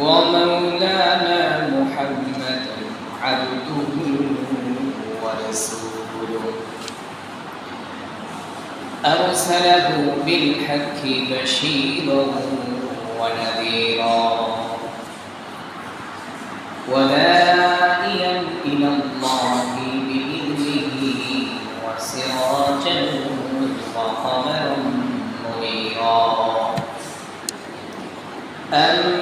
ومولانا محمدا عبده ورسوله. أرسله بالحق بشيرا ونذيرا. وداعيا إلى الله بإذنه وسراجا وقمرا منيرا. أما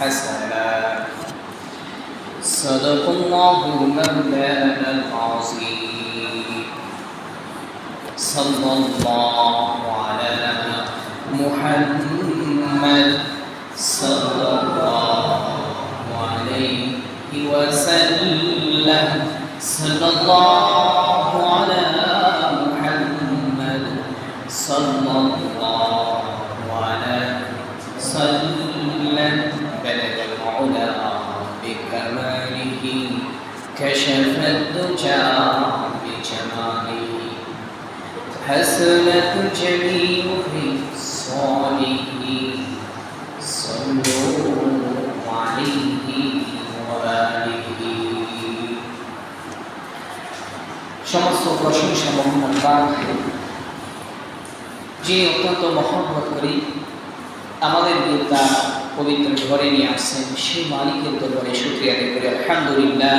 حسنا. صدق الله مولانا العظيم. صلى الله على محمد صلى الله عليه وسلم. صلى الله كشف الدجى بجماله حسنة جميع خصاله صلوا عليه وآله সমস্ত প্রশংসা মোহাম্মদ বাদ যে অত্যন্ত মহব্বত করি আমাদের বিদ্যা পবিত্র ঘরে নিয়ে আসছেন সেই মালিকের দরবারে শুক্রিয়া আদায় করি আলহামদুলিল্লাহ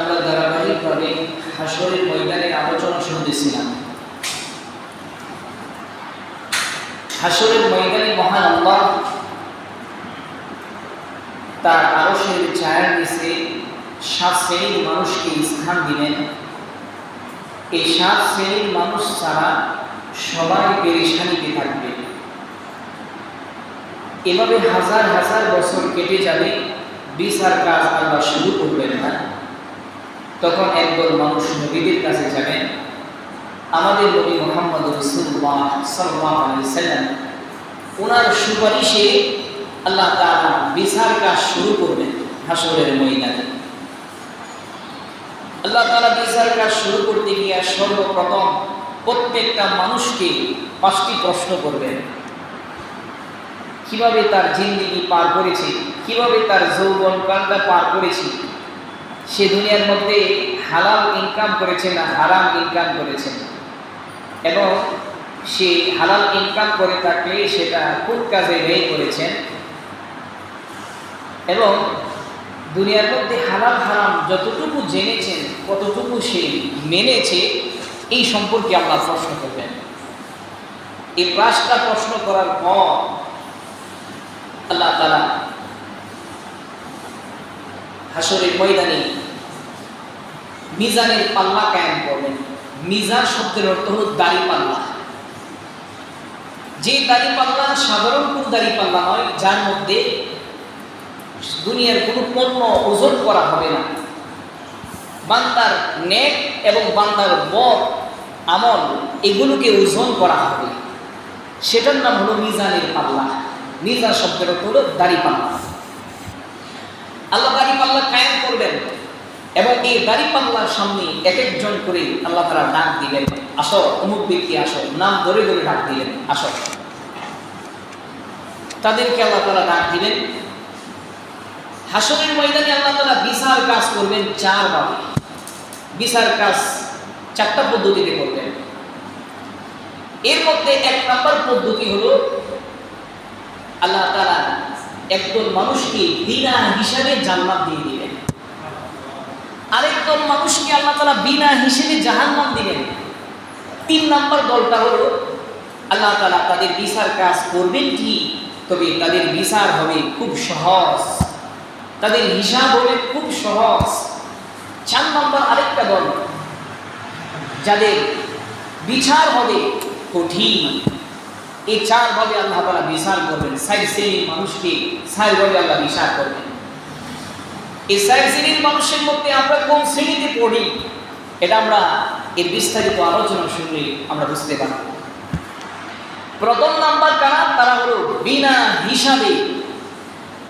আমরা ধারাবাহিকভাবে হাসরের ময়দানের আলোচনা শুনতেছিলাম। হাসরের ময়দানে মহান আল্লাহ তার আরশের ছায়ার নিচে সাত শ্রেণির মানুষকে স্থান দিলেন। এই সাত শ্রেণির মানুষ ছাড়া সবাই পেরেশানিতে থাকবে। এভাবে হাজার হাজার বছর কেটে যাবে, বিচার কাজ আল্লাহ শুরু করবেন না। তখন একদল মানুষ নবীদের কাছে যাবেন আমাদের নবী মোহাম্মদ রসুল্লাহ সাল্লাহ সাল্লাম ওনার সুপারিশে আল্লাহ তারা বিচার কাজ শুরু করবেন হাসরের মহিলাদের আল্লাহ তালা বিচার কাজ শুরু করতে গিয়ে সর্বপ্রথম প্রত্যেকটা মানুষকে পাঁচটি প্রশ্ন করবেন। কীভাবে তার জিন্দিগি পার করেছে? কীভাবে তার যৌবন কালটা পার করেছে? সে দুনিয়ার মধ্যে হালাল ইনকাম করেছে না হারাম ইনকাম করেছে এবং সে হালাল ইনকাম করে থাকলে সেটা খুব কাজে ব্যয় করেছেন এবং দুনিয়ার মধ্যে হালাল হারাম যতটুকু জেনেছেন কতটুকু সে মেনেছে, এই সম্পর্কে আমরা প্রশ্ন করবেন। এই পাঁচটা প্রশ্ন করার পর আল্লাহ তালা হাসরের ময়দানে মিজানের পাল্লা কায়েম করবেন। মিজান শব্দের অর্থ হল দাড়ি পাল্লা। যে দাড়ি পাল্লা সাধারণ কোন দাড়ি পাল্লা নয়, যার মধ্যে দুনিয়ার কোনো পণ্য ওজন করা হবে না। বান্দার নেক এবং বান্দার বদ আমল, এগুলোকে ওজন করা হবে। সেটার নাম হলো মিজানের পাল্লা। মিজান শব্দের অর্থ হলো দাড়ি পাল্লা। আল্লাহ দাড়ি পাল্লা কায়েম করবেন। এবং এই দাড়ি পাল্লার সামনে এক একজন করে আল্লাহ তারা ডাক দিলেন, আসো, অমুক ব্যক্তি আসো, নাম ধরে ধরে ডাক দিলেন, আসো। তাদেরকে আল্লাহ তারা ডাক দিলেন। হাসনের ময়দানে আল্লাহ তারা বিচার কাজ করবেন চার ভাবে বিচার কাজ চারটা পদ্ধতিতে করবেন। এর মধ্যে এক নম্বর পদ্ধতি হলো আল্লাহ তারা একজন মানুষকে বিনা হিসাবে জান্নাত দিয়ে দিলেন। আরেকজন মানুষকে আল্লাহ তালা বিনা হিসেবে জাহান্নাম দিলেন। তিন নম্বর দলটা হলো, আল্লাহ তালা তাদের বিচার কাজ করবেন কি? তবে তাদের বিচার হবে খুব সহজ। তাদের হিসাব হবে খুব সহজ। চার নম্বর আরেকটা দল, যাদের বিচার হবে কঠিন। এই চারভাবে আল্লাহ তালা বিচার করবেন, সাইড শ্রেণির মানুষকে সাইভাবে আল্লাহ বিচার করবেন। এই সাইড শ্রেণির মানুষের মধ্যে আমরা কোন শ্রেণীতে পড়ি, এটা আমরা এর বিস্তারিত আলোচনা শুনলে আমরা বুঝতে পারব। প্রথম নাম্বার কারা? তারা হলো বিনা হিসাবে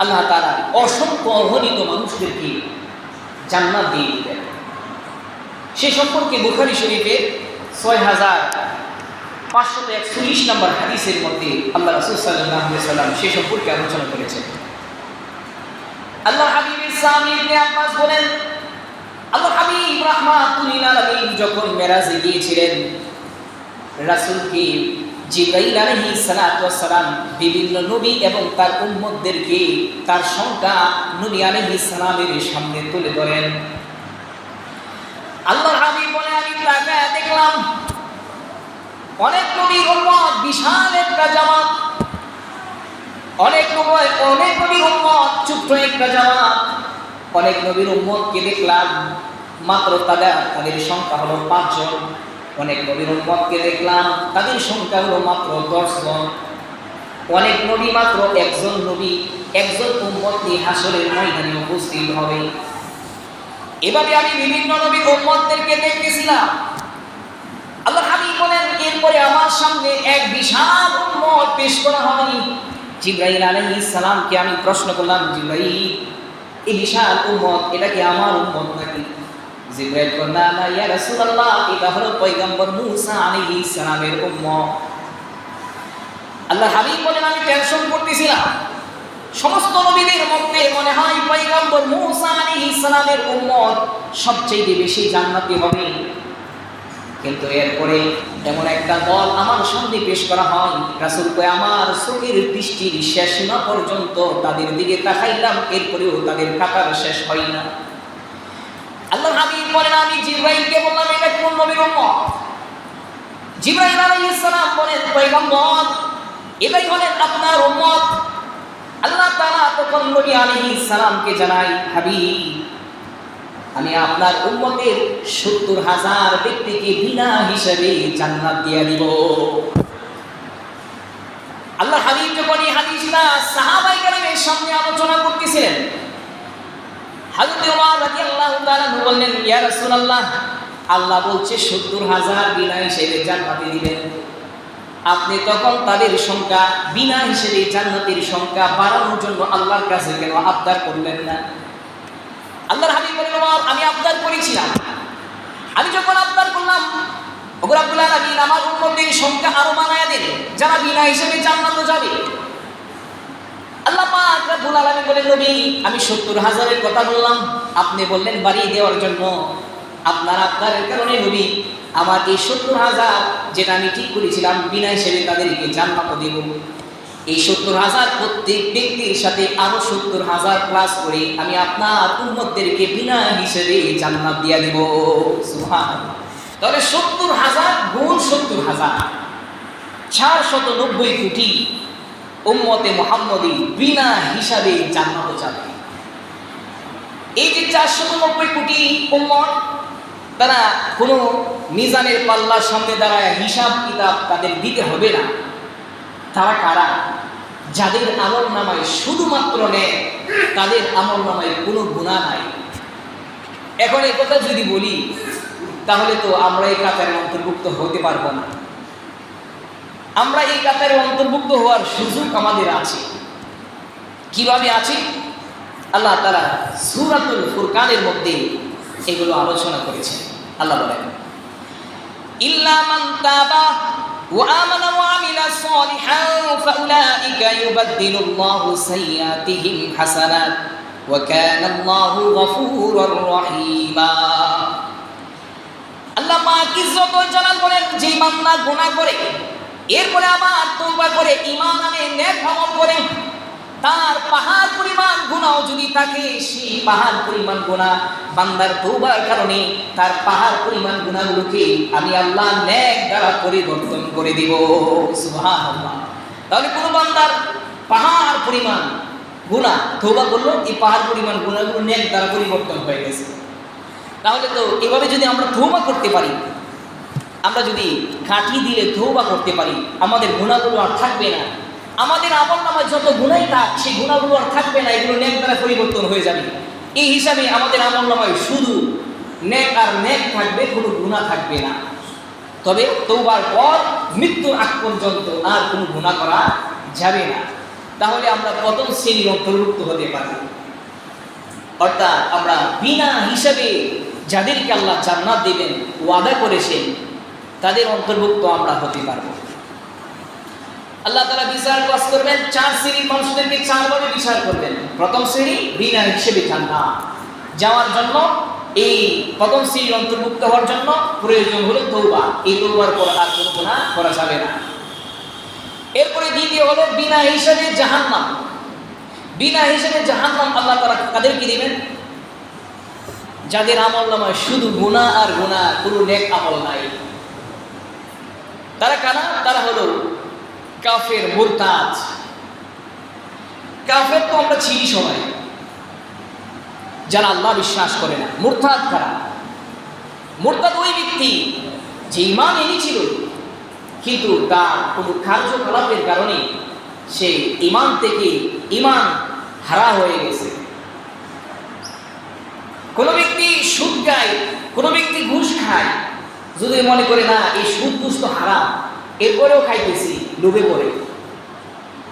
আল্লাহ তারা অসংখ্য অগণিত মানুষদেরকে জান্নাত দিয়ে দিলেন। সে সম্পর্কে বুখারি শরীফে ছয় হাজার পাঁচশত একচল্লিশ নম্বর হাদিসের মধ্যে আল্লাহ রসুল সাল্লাম সে সম্পর্কে আলোচনা করেছেন। আল্লাহ আব্বাস বলেন আল্লাহ হাবিব আলামিন যখন মেরাজে গিয়েছিলেন, রাসূলকে জিব্রাইল আলাইহিস সালাতু বিভিন্ন নবী এবং তার উম্মতদেরকে তার সংখ্যা নবী আলাইহিস সালামের সামনে তুলে ধরেন। আল্লাহ হাবিব বলে আমি দেখলাম অনেক নবীর উম্মত, বিশাল একটা জামাত। অনেক অনেক নবীর উম্মত, ছোট্ট একটা জামাত। অনেক নবীর উম্মতকে দেখলাম, মাত্র তাদের তাদের সংখ্যা হলো পাঁচজন। অনেক নবীর উম্মতকে দেখলাম, তাদের সংখ্যা হলো মাত্র দশজন। অনেক নবী মাত্র একজন নবী, একজন উম্মত নিয়ে হাসরের ময়দানে উপস্থিত হবে। এভাবে আমি বিভিন্ন নবীর উম্মতদেরকে দেখতেছিলাম। আল্লাহ হাবিব বলেন, এরপরে আমার সামনে এক বিশাল উম্মত পেশ করা হয় জিব্রাইল আলাইহিস সালামকে আমি প্রশ্ন করলাম, জিব্রাইল, এই বিশাল উম্মত, এটা কি আমার উম্মত নাকি? জিব্রাইল বলল, না ইয়া রাসূলুল্লাহ, এটা হলো পয়গম্বর মূসা আলাইহিস সালামের উম্মত। আল্লাহ হাবিব বলেন, আমি টেনশন করতেছিলাম। সমস্ত নবীদের মধ্যে মনে হয় পয়গম্বর মূসা আলাইহিস সালামের উম্মত সবচেয়ে বেশি জান্নাতি হবে। কিন্তু এরপরে এমন একটা দল আমার সামনে পেশ করা হয়। রাসুল কয়, আমার চোখের দৃষ্টির শেষ সীমা পর্যন্ত তাদের দিকে তাকাইলাম, এরপরেও তাদের কাতার শেষ হয় না। আল্লাহ হাবিব বলেন, আমি জিব্রাইলকে বললাম, এটা কোন নবীর উম্মত? জিব্রাইল আলাইহিস সালাম বলেন, পয়গম্বর, এটাই হলেন আপনার উম্মত। আল্লাহ তাআলা তখন নবী আলাইহিস সালামকে জানাই হাবিব আমি আপনার উম্মতের সত্তর হাজার ব্যক্তিকে বিনা হিসেবে জান্নাত দিয়ে দিব। আল্লাহ হাবিব যখন সাহাবাই কালামের সামনে আলোচনা করতেছিলেন হাজরত ওমর রাদিয়াল্লাহু তাআলা বললেন, ইয়া রাসূলুল্লাহ, আল্লাহ বলছে সত্তর হাজার বিনা হিসেবে জান্নাতে দিবেন। আপনি তখন তাদের সংখ্যা বিনা হিসেবে জান্নাতের সংখ্যা বাড়ানোর জন্য আল্লাহর কাছে কেন আবদার করলেন না? আল্লাহর হাবিব আমি যখন আব্দুল্লাহ আলামিন, আমার সংখ্যা আরও বানায় দেন, যারা বিনা হিসেবে জান্নাতে যাবে। আমি 70 হাজারের কথা বললাম, আপনি বললেন বাড়ি দেওয়ার জন্য। আপনার আপনারের কারণে নবী, আমার এই 70 হাজার যেটা আমি ঠিক করেছিলাম, বিনা হিসেবে তাদেরকে জান্নাত দেব। এই সত্তর হাজার প্রত্যেক ব্যক্তির সাথে আরও সত্তর হাজার ক্লাস করে আমি আপনার উম্মতদেরকে বিনা হিসেবে জান্নাত দিয়া দিব। তাহলে সত্তর হাজার গুণ সত্তর হাজার। চার শত নব্বই কোটি উম্মতে মোহাম্মদী বিনা হিসাবে জান্নাত যাবে। এই যে চারশত নব্বই কোটি উম্মত, তারা কোনো মিজানের পাল্লার সামনে দাঁড়ায় হিসাব কিতাব তাদের দিতে হবে না। তারা কারা? যাদের আমল নামায় শুধুমাত্র নেয় তাদের আমল নামায় কোনো গুণা নাই। এখন এই কথা যদি বলি, তাহলে তো আমরা এই কাতারের অন্তর্ভুক্ত হতে পারব না। আমরা এই কাতারে অন্তর্ভুক্ত হওয়ার সুযোগ আমাদের আছে। কীভাবে আছি? আল্লাহ তারা সুরাতুল ফুরকানের মধ্যে এগুলো আলোচনা করেছে আল্লাহ বলেন, ইল্লা মান তাবা وآمن وعمل صالحا فأولئك يبدل الله سيئاتهم حسنات وكان الله غفورا رحيما আল্লাহ পাক ইজ্জত ও জালাল বলেন যে বান্দা গুনাহ করে এরপরে আবার তওবা করে ঈমান আনে নেক আমল করে তার পাহাড় পরিমাণ গুণাও যদি থাকে, সেই পাহাড় পরিমাণ গুনাহ বান্দার তওবার কারণে তার পাহাড় পরিমাণ গুণাগুলোকে আমি আল্লাহ নেক দ্বারা পরিবর্তন করে দিব। তাহলে কোন বান্দার পাহাড় পরিমাণ গুনাহ তওবা করল, এই পাহাড় পরিমাণ গুণাগুলো নেক দ্বারা পরিবর্তন হয়ে গেছে। তাহলে তো এভাবে যদি আমরা তৌবা করতে পারি, আমরা যদি কাঠি দিলে তৌবা করতে পারি, আমাদের গুণাগুলো আর থাকবে না। আমাদের আমল নামায় যত গুণাই থাক, সেই গুণাগুলো আর থাকবে না, এগুলো নেক দ্বারা পরিবর্তন হয়ে যাবে। এই হিসাবে আমাদের আমল নামায় শুধু নেক আর নেক থাকবে, কোনো গুণা থাকবে না। তবে তৌবার পর মৃত্যুর আগ পর্যন্ত আর কোনো গুণা করা যাবে না। তাহলে আমরা প্রথম শ্রেণির অন্তর্ভুক্ত হতে পারি। অর্থাৎ আমরা বিনা হিসাবে যাদেরকে আল্লাহ জান্নাত দেবেন, ওয়াদা করেছেন, তাদের অন্তর্ভুক্ত আমরা হতে পারব। আল্লাহ তারা বিচার পাস করবেন, চার শ্রেণির মানুষদেরকে চারভাবে বিচার করবেন। প্রথম শ্রেণি বিনা হিসেবে জান্নাত যাওয়ার জন্য, এই প্রথম শ্রেণির অন্তর্ভুক্ত হওয়ার জন্য প্রয়োজন হলো তৌবা এই তৌবার পর আর কোনো করা যাবে না। এরপরে দ্বিতীয় হলো বিনা হিসাবে জাহান্নাম। বিনা হিসেবে জাহান্নাম আল্লাহ তারা তাদেরকে দিবেন? যাদের আমল নামায় শুধু গুণা আর গুণা কোনো নেক আমল নাই। তারা কারা? তারা হলো কাফের মুরতাজ কাফের তো আমরা ছিলি সবাই। যারা আল্লাহ বিশ্বাস করে না, মুরতাদ কারা মুরতাদ ওই ব্যক্তি যে ইমান এনেছিল, কিন্তু তার কোনো কার্যকলাপের কারণে সে ইমান থেকে ইমান হারা হয়ে গেছে। কোনো ব্যক্তি সুদ খায়, কোনো ব্যক্তি ঘুষ খায়, যদি মনে করে না, এই সুদ ঘুষ তো হারাম, এরপরেও খাইতেছি। লোভে পড়ে।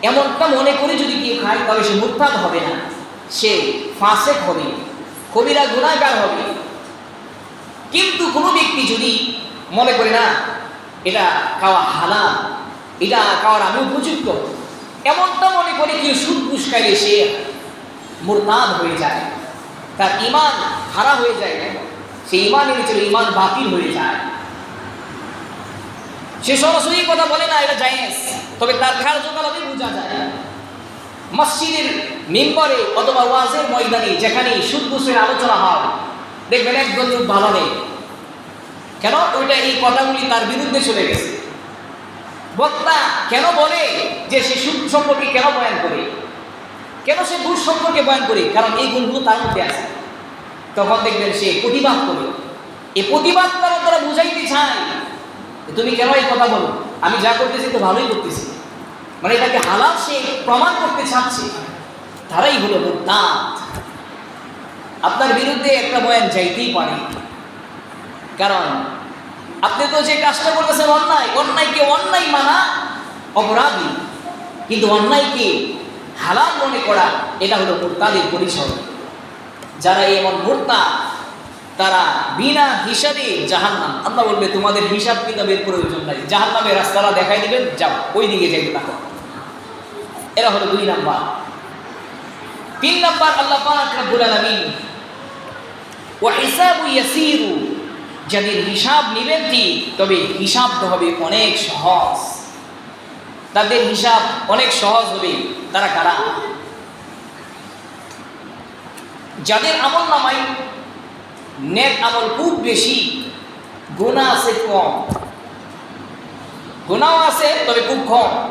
এমনটা মনে করে যদি কেউ খায়, তবে সে মুরতাদ হবে না। সে ফাঁসেক হবে, কবিরা গুণাগার হবে। কিন্তু কোনো ব্যক্তি যদি মনে করে, না, এটা খাওয়া হালাল, এটা খাওয়ার আমি উপযুক্ত। এমনটা মনে করে কেউ সুদ খাইলে সে মুরতাদ হয়ে যায়। তার ইমান হারা হয়ে যায়। সে ইমান এনেছিল ইমান বাতিল হয়ে যায়। সে সরাসরি কথা বলে না, এটা জায়েজ। তবে তার কার্যকলাপে বোঝা যায়। মসজিদের মেম্বারে অথবা ওয়াজের ময়দানে যেখানে সুদঘুষের আলোচনা হয়, দেখবেন একজন লোক ভালো নেই কেন? ওইটা এই কথাগুলি তার বিরুদ্ধে চলে গেছে। বক্তা কেন বলে যে সে সুদ সম্পর্কে কেন বয়ান করে? কেন সে ঘুষ সম্পর্কে বয়ান করে? কারণ এই গুণগুলো তার মধ্যে আছে। তখন দেখবেন সে প্রতিবাদ করে। এই প্রতিবাদ তারা তারা বুঝাইতে চায় তুমি কেন এই কথা বলো? আমি যা করতেছি তো ভালোই করতেছি। মানে এটাকে হালাল সে প্রমাণ করতে চাচ্ছে। তারাই হলো মুদ্দাত আপনার বিরুদ্ধে একটা বয়ান যাইতেই পারে। কারণ আপনি তো যে কাজটা করতেছেন অন্যায়, অন্যায়কে অন্যায় মানা অপরাধী। কিন্তু অন্যায়কে হালাল মনে করা, এটা হলো মোরতাদের পরিচয়। যারা এমন মোরতা তারা বিনা হিসাবে জাহান্নাম। আল্লাহ বলবে, তোমাদের হিসাব কিতাবের প্রয়োজন নাই। জাহান্নামের রাস্তাটা দেখাই দিবেন, যাও ওই দিকে যাইতে থাকো। এরা হলো দুই নাম্বার। তিন নাম্বার, আল্লাহ পাক রব্বুল আলামিন, ওয়া হিসাবু ইয়াসিরু। যাদের হিসাব নিবেন ঠিক তবে হিসাব তো হবে অনেক সহজ। তাদের হিসাব অনেক সহজ হবে, তারা কারা? যাদের আমল নামাই নেক আমল খুব বেশি। গুণা আছে কম। গুণাও আছে, তবে খুব কম।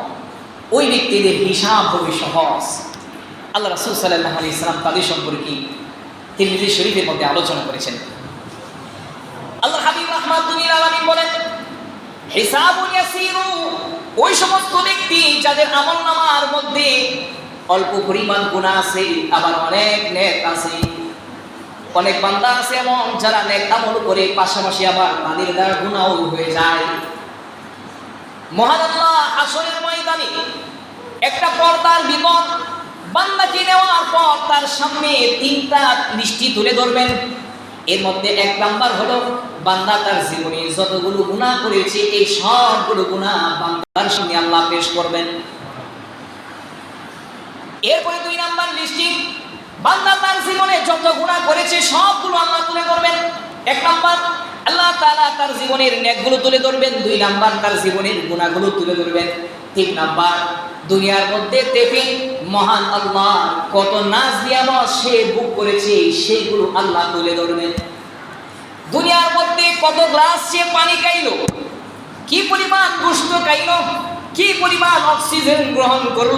ওই ব্যক্তিদের হিসাব হবে সহজ। আল্লাহ রাসুল সাল্লাহ আলি ইসলাম তাদের সম্পর্কে নিজের শরীফের মধ্যে আলোচনা করেছেন। আল্লাহ হাবিব রহমাতুল্লিল আলমী বলেন ইয়াসিরু। ওই সমস্ত ব্যক্তি যাদের আমল নামার মধ্যে অল্প পরিমাণ গুণা আছে, আবার অনেক নেক আছে অনেক বান্দা আছে এমন যারা নেক আমল করে পাশাপাশি আবার তাদের দ্বারা গুণাও হয়ে যায়। মহান আল্লাহ আসরের ময়দানে একটা পর্দার বিপদ, বান্দাকে তার সামনে তিনটা মিষ্টি তুলে ধরবেন। এর মধ্যে এক নাম্বার হলো, বান্দা তার জীবনে যতগুলো গুনাহ করেছে, এই সবগুলো গুনাহ বান্দার সামনে আল্লাহ পেশ করবেন। এরপরে দুই নাম্বার লিস্টি বান্দা তার জীবনে যত গুনাহ করেছে, সবগুলো আল্লাহ তুলে ধরবেন। এক নাম্বার, আল্লাহ তাআলা তার জীবনের নেকগুলো তুলে ধরবেন। দুই নাম্বার, তার জীবনের গুনাহগুলো তুলে ধরবেন। তিন নাম্বার, দুনিয়ার মধ্যে দেখে মহান আল্লাহ, কত নাচ নিয়ামত সে বুক করেছে, সেইগুলো আল্লাহ তুলে ধরবেন। দুনিয়ার মধ্যে কত গ্লাস সে পানি খাইলো, কি পরিমাণ পুষ্ট খাইলো কি পরিমাণ অক্সিজেন গ্রহণ করল?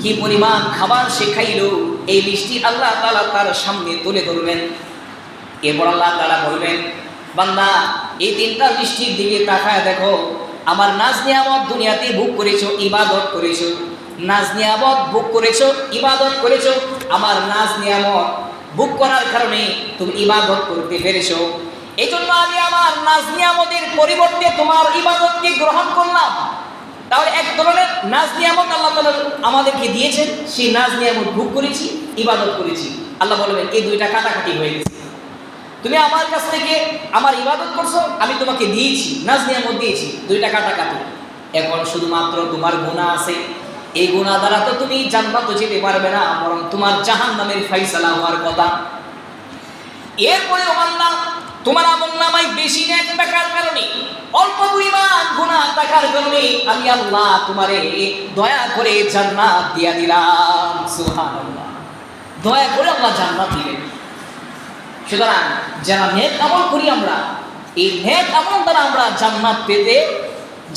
কি পরিমাণ খাবার সে খাইলো? এই লিস্টি আল্লাহ তাআলা তার সামনে তুলে ধরবেন। এরপর আল্লাহ তাআলা বলবেন, বান্দা, এই তিনটা লিস্টির দিকে তাকায় দেখো। আমার নাজ নিয়ামত দুনিয়াতে বুক করেছ, ইবাদত করেছ। নাজ নিয়ামত বুক করেছ, ইবাদত করেছ। আমার নাজ নিয়ামত বুক করার কারণে তুমি ইবাদত করতে পেরেছ। এই জন্য আমি আমার নাজ নিয়ামতের পরিবর্তে তোমার ইবাদতকে গ্রহণ করলাম। তাহলে এক ধরনের নাজ নিয়ামত আল্লাহ তাআলা আমাদেরকে দিয়েছেন, সেই নাজ নিয়ামত ভোগ করেছি, ইবাদত করেছি। আল্লাহ বলবেন, এই দুইটা কাটাকাটি হয়ে গেছে। তুমি আমার কাছ থেকে আমার ইবাদত করছ, আমি তোমাকে দিয়েছি, নাজ নিয়ামত দিয়েছি, দুইটা কাটাকাটি। এখন শুধুমাত্র তোমার গুনাহ আছে। এই গুনাহ দ্বারা তো তুমি জান্নাত যেতে পারবে না, বরং তোমার জাহান্নামের ফাইসালা হওয়ার কথা। এরপরে বান্দা তোমার আমল নামায় বেশি নেক টাকার কারণে, অল্প পরিমাণ গুনাহ টাকার কারণে আমি আল্লাহ তোমারে দয়া করে জান্নাত দিয়া দিলাম। দয়া করে আল্লাহ জান্নাত দিলেন সুতরাং যারা নেক আমল করি আমরা, এই নেক আমল দ্বারা আমরা জান্নাত পেতে,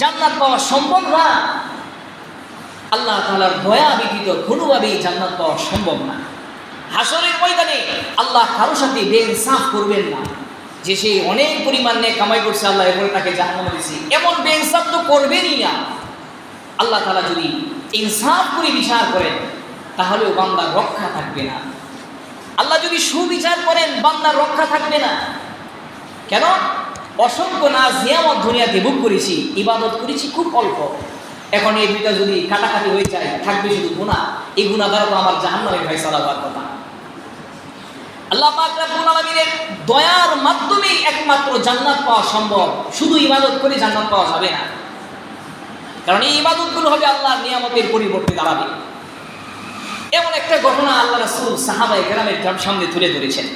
জান্নাত পাওয়া সম্ভব না। আল্লাহ তাআলার দয়া ব্যতীত কোনোভাবেই জান্নাত পাওয়া সম্ভব না। হাসরের ময়দানে আল্লাহ কারোর সাথে বেইনসাফ করবেন না। যে সে অনেক পরিমাণ নিয়ে কামাই করছে, আল্লাহ এরপরে তাকে জাহান্নামে দিছে। এমন বেইনসাফ তো করবেনই না। আল্লাহ তাআলা যদি ইনসাফ করে বিচার করেন, তাহলেও বান্দার রক্ষা থাকবে না। আল্লাহ যদি সুবিচার করেন বান্দার রক্ষা থাকবে না। কেন? অসংখ্য নাচ নিয়ামত দুনিয়াতে বুক করেছি, ইবাদত করেছি খুব অল্প। এখন এই দুইটা যদি কাটাকাটি হয়ে যায়, থাকবে শুধু গুণা এই গুণা দ্বারা তো আমার জাহান্নামের ভাই চালাবার কথা। আল্লাহ পাক রব্বুল আলামিনের দয়ার মাধ্যমেই একমাত্র জান্নাত পাওয়া সম্ভব। শুধু ইবাদত করে জান্নাত পাওয়া যাবে না। কারণ এই ইবাদতগুলো হবে আল্লাহর নিয়ামতের পরিবর্তে দাঁড়াবে। এমন একটা ঘটনা আল্লাহ রাসূল সাহাবায়ে কেরামের সামনে তুলে ধরেছেন।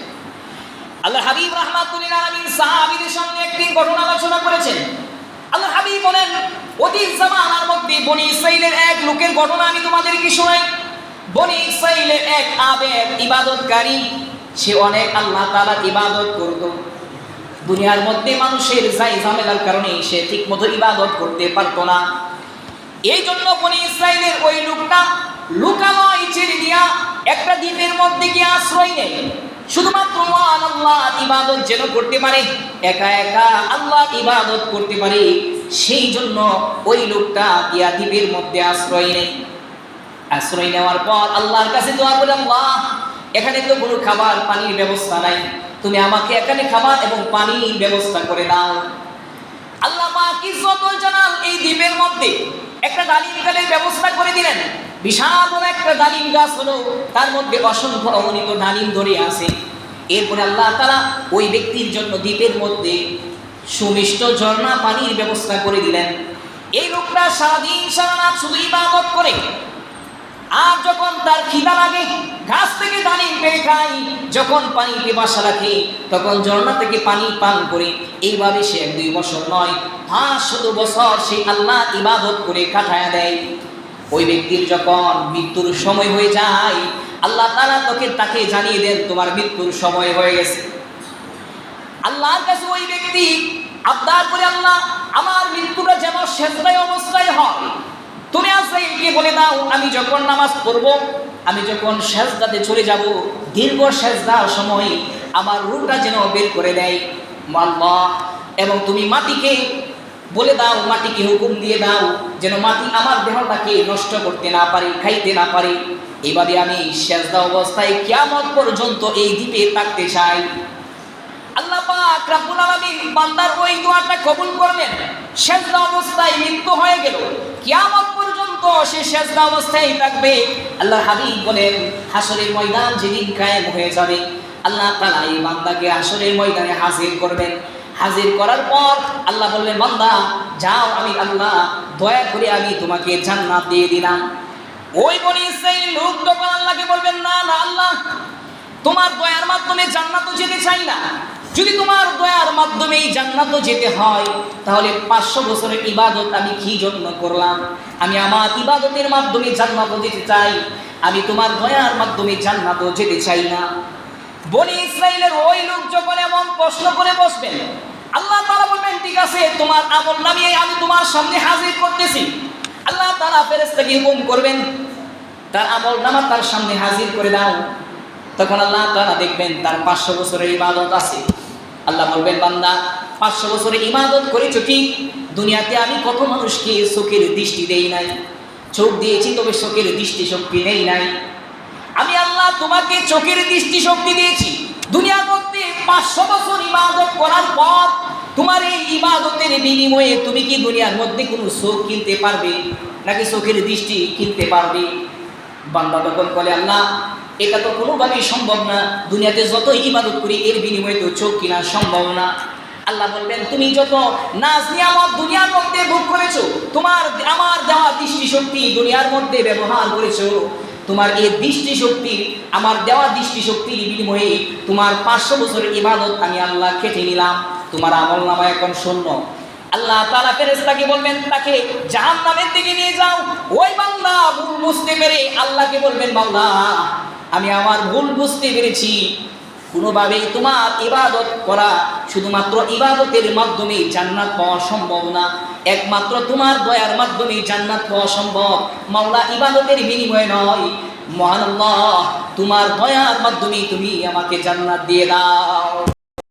আল্লাহ হাবিব রাহমাতুল্লিল আলামিন সাহাবীদের সামনে একটি ঘটনা আলোচনা করেছেন। আল্লাহ হাবিব বলেন, অতীত জামানার মধ্যে বনি ইসরাইলের এক লোকের ঘটনা আমি তোমাদেরকে শোনাই। বনি ইসরাইলের এক আবেদ ইবাদতকারী সে অনেক আল্লাহ তাআলার ইবাদত করত। দুনিয়ার মধ্যে মানুষের যাই ঝামেলার কারণে সে ঠিকমতো ইবাদত করতে পারতো না। এই জন্য বনি ইসরাইলের ওই লোকটা লুকালয় ছেড়ে দিয়া একটা দ্বীপের মধ্যে গিয়ে আশ্রয় নেয়। শুধুমাত্র আল্লাহ ইবাদত যেন করতে পারে, একা একা আল্লাহ ইবাদত করতে পারে, সেই জন্য ওই লোকটা ইয়া দ্বীপের মধ্যে আশ্রয় নেই আশ্রয় নেওয়ার পর আল্লাহর কাছে দোয়া করে আল্লাহ এখানে তো কোনো খাবার, পানির ব্যবস্থা নাই। তুমি আমাকে এখানে খাবার এবং পানির ব্যবস্থা করে দাও। আল্লাহ জালাল এই দ্বীপের মধ্যে একটা ডালিম গাছের ব্যবস্থা করে দিলেন। বিশাল একটা ডালিম গাছ হলো, তার মধ্যে অসংখ্য অগণিত ডালিম ধরে আছে। এরপরে আল্লাহ তারা ওই ব্যক্তির জন্য দ্বীপের মধ্যে সুমিষ্ট ঝর্ণা পানির ব্যবস্থা করে দিলেন। এই লোকটা সারাদিন সারা রাত শুধু ইবাদত করে। আর যখন তার খিদা লাগে গাছ থেকে ডালিম পেয়ে খাই যখন পানি পিপাসা রাখে, তখন ঝর্ণা থেকে পানি পান করে। এইভাবে সে এক দুই বছর নয় পাঁচ শত বছর সে আল্লাহ ইবাদত করে কাটায় দেয়। ওই ব্যক্তির যখন মৃত্যুর সময় হয়ে যায়, আল্লাহ তারা তোকে তাকে জানিয়ে দেন, তোমার মৃত্যুর সময় হয়ে গেছে। আল্লাহর কাছে ওই ব্যক্তি আবদার করে, আল্লাহ, আমার মৃত্যুটা যেন শেষদায় অবস্থায় হয়। তুমি আজরাইলকে বলে দাও? আমি যখন নামাজ পড়ব, আমি যখন সেজদাতে চলে যাব, দীর্ঘ সেজদার সময় আমার রূপটা যেন বের করে দেয়। আল্লাহ, এবং তুমি মাটিকে বলে দাও, মাটিকে হুকুম দিয়ে দাও, যেন মাটি আমার দেহটাকে নষ্ট করতে না পারে, খাইতে না পারে। এবারে আমি সেজদা অবস্থায় কেমন পর্যন্ত এই দ্বীপে থাকতে চাই। আল্লাহ পাক রব্বুল আলামিন বান্দার ওই দোয়াটা কবুল করলেন। সেজদা অবস্থায় মৃত্যু হয়ে গেল। কিয়ামত পর্যন্ত সে শেষদা অবস্থায় থাকবে। আল্লাহ হাবিব বলেন হাসরের ময়দান যেদিন কায়েম হয়ে যাবে, আল্লাহ তাআলা এই বান্দাকে হাসরের ময়দানে হাজির করবেন। হাজির করার পর আল্লাহ বললেন, বান্দা, যাও, আমি আল্লাহ, দয়া করে আমি তোমাকে জান্নাত দিয়ে দিলাম। ওই বনি সেই লোক তখন আল্লাহকে বলবেন, না না, আল্লাহ, তোমার দয়ার মাধ্যমে জান্নাতও যেতে চাই না। যদি তোমার দয়ার মাধ্যমে এই জান্নাতও যেতে হয়, তাহলে পাঁচশো বছরের ইবাদত আমি কি জন্য করলাম? আমি আমার ইবাদতের মাধ্যমে জান্নাতও যেতে চাই, আমি তোমার দয়ার মাধ্যমে জান্নাতও যেতে চাই না। বনি ইসরায়েলের ওই লোক যখন এমন প্রশ্ন করে বসবেন, আল্লাহ তাআলা বলবেন, ঠিক আছে, তোমার আমল নামিয়ে আমি তোমার সামনে হাজির করতেছি। আল্লাহ তাআলা ফেরেশতাকে হুকুম করবেন, তার আমল নামা তার সামনে হাজির করে দাও। তখন আল্লাহ তাআলা দেখবেন তার পাঁচশো বছরের ইবাদত আছে। আল্লাহ বলবেন, বান্দা, পাঁচশো বছরে ইমাদত করেছ ঠিক দুনিয়াতে আমি কত মানুষকে চোখের দৃষ্টি দেই নাই, চোখ দিয়েছি তবে চোখের দৃষ্টি শক্তি নেই নাই। আমি আল্লাহ তোমাকে চোখের দৃষ্টি শক্তি দিয়েছি। দুনিয়ার মধ্যে পাঁচশো বছর ইবাদত করার পর তোমার এই ইবাদতের বিনিময়ে তুমি কি দুনিয়ার মধ্যে কোনো চোখ কিনতে পারবে নাকি চোখের দৃষ্টি কিনতে পারবে? বান্দা তখন বলে, আল্লাহ এটা তো কোনোভাবেই সম্ভব না। দুনিয়াতে যত ইবাদত করি, এর বিনিময়ে তো চোখ কিনা সম্ভব না। আল্লাহ বলবেন, তুমি যত নাজ নিয়ামত দুনিয়ার মধ্যে ভোগ করেছ, তোমার আমার দেওয়া দৃষ্টিশক্তি দুনিয়ার মধ্যে ব্যবহার করেছ, তোমার এই দৃষ্টিশক্তি, আমার দেওয়া দৃষ্টিশক্তির বিনিময়ে তোমার পাঁচশো বছরের ইবাদত আমি আল্লাহ কেটে নিলাম। তোমার আমল নামা এখন শূন্য। আল্লাহ তাআলা ফেরেশতাকে বলবেন, তাকে জাহান্নামের দিকে নিয়ে যাও। ওই ভুল বুঝতে পেরে আল্লাহকে বলবেন, বান্দা আমি আমার ভুল বুঝতে পেরেছি। কোনোভাবেই তোমার ইবাদত করা শুধুমাত্র ইবাদতের মাধ্যমে জান্নাত পাওয়া সম্ভব না। একমাত্র তোমার দয়ার মাধ্যমে জান্নাত পাওয়া সম্ভব। মাওলা, ইবাদতের বিনিময় নয়। মহান তোমার দয়ার মাধ্যমে তুমি আমাকে জান্নাত দিয়ে দাও।